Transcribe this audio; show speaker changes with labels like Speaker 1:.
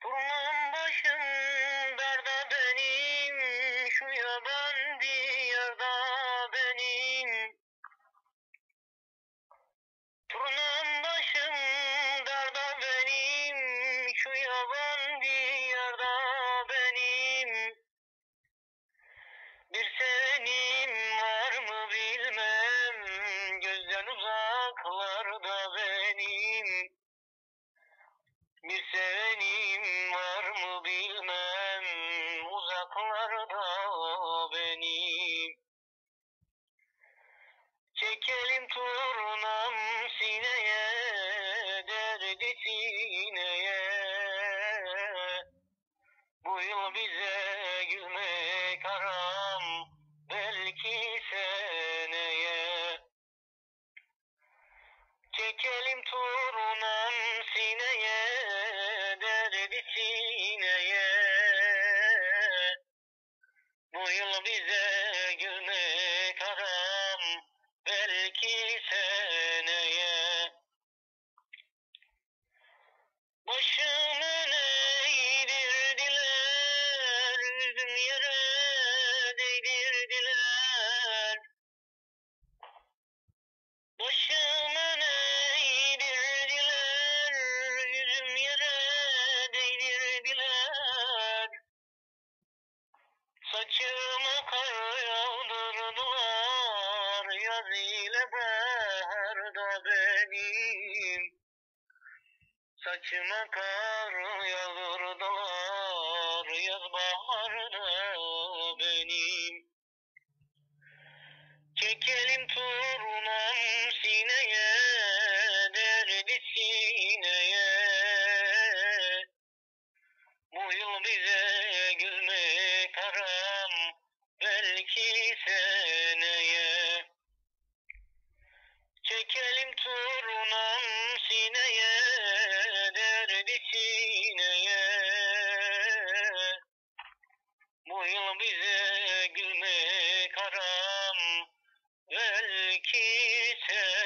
Speaker 1: Turnam başım darda benim, şu yaban diyarda benim. Turnam başım darda benim, şu yaban diyarda benim. Bir sevenim var mı bilmem, gözden uzaklarda benim. Bir sevenim uzaklarda benim. Çekelim turnam sineye, derdi sineye. Bu yıl bize gülmek haram, belki seneye. Çekelim turnam sineye, derdi sineye. Bu yıl bize gülmek haram, belki seneye. Başımı eğdirdiler, yüzüm yere değdirdiler. Başımı eğdirdiler, yüzüm yere değdirdiler. Saçıma yaz ile baharda benim. Saçıma kar yağdırdılar, yaz baharda benim. Çekelim turnam sineye, derdi sineye. Bu yıl bize gülmek haram, belki seneye. Sineye, derdi sineye. Bu yıl bize gülmek haram, belki seneye.